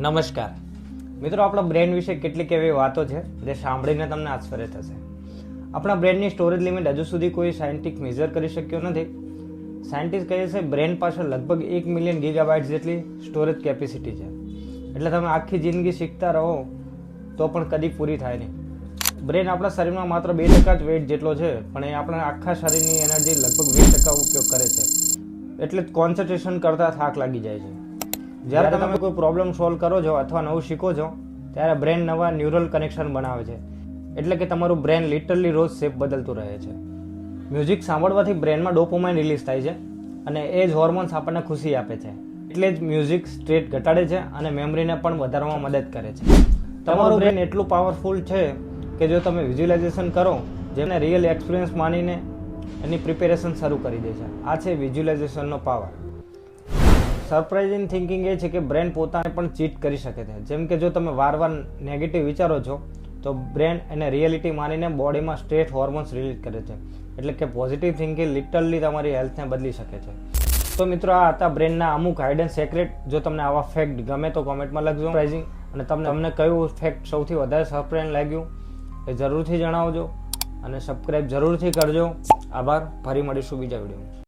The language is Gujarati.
નમસ્કાર. મિત્રો, આપણા બ્રેન વિશે કેટલીક એવી વાતો છે જે સાંભળીને તમને આશ્ચર્ય થશે. આપણા બ્રેનની સ્ટોરેજ લિમિટ હજુ સુધી કોઈ સાયન્ટિસ્ટ મેઝર કરી શક્યો નથી. સાયન્ટિસ્ટ કહે છે, બ્રેન પાસે લગભગ એક મિલિયન ગીગાબાઇટ જેટલી સ્ટોરેજ કેપેસિટી છે. એટલે તમે આખી જિંદગી શીખતા રહો તો પણ કદી પૂરી થાય નહીં. બ્રેન આપણા શરીરમાં માત્ર બે ટકા જ વેટ જેટલો છે, પણ એ આપણા આખા શરીરની એનર્જી લગભગ વીસ ટકા ઉપયોગ કરે છે. એટલે જ કોન્સન્ટ્રેશન કરતાં થાક લાગી જાય છે. જ્યારે તમે કોઈ પ્રોબ્લેમ સોલ્વ કરો છો અથવા નવું શીખો છો ત્યારે બ્રેન નવા ન્યુરલ કનેક્શન બનાવે છે. એટલે કે તમારું બ્રેન લિટરલી રોજ શેપ બદલતું રહે છે. મ્યુઝિક સાંભળવાથી બ્રેનમાં ડોપોમાઇન રિલીઝ થાય છે અને એ જ હોર્મોન્સ આપણને ખુશી આપે છે. એટલે જ મ્યુઝિક સ્ટ્રેટ ઘટાડે છે અને મેમરીને પણ વધારવામાં મદદ કરે છે. તમારું બ્રેન એટલું પાવરફુલ છે કે જો તમે વિઝ્યુલાઇઝેશન કરો જેને રિયલ એક્સપિરિયન્સ માનીને એની પ્રિપેરેશન શરૂ કરી દે છે. આ છે વિઝ્યુલાઇઝેશનનો પાવર સરપ્રાઇઝિંગ થિંકિંગ એ છે કે બ્રેન પોતાને પણ ચીટ કરી શકે છે. જેમ કે જો તમે વારવાર નેગેટિવ વિચારો છો, તો બ્રેન એને રિયાલિટી માનીને બોડીમાં સ્ટ્રેટ હોર્મોન્સ રિલીઝ કરે છે. એટલે કે પોઝિટિવ થિંકિંગ લિટરલી તમારી હેલ્થને બદલી શકે છે. તો મિત્રો, આ હતા બ્રેનના અમુક હાઇડન સેક્રેટ જો તમને આવા ફેક્ટ ગમે તો કોમેન્ટમાં લખજો. પ્રાઇઝિંગ અને તમને તમને કયું ફેક્ટ સૌથી વધારે સરપ્રાઇઝ લાગ્યું એ જરૂરથી જણાવજો. અને સબસ્ક્રાઈબ જરૂરથી કરજો. આભાર. ફરી મળીશું બીજા વિડીયોમાં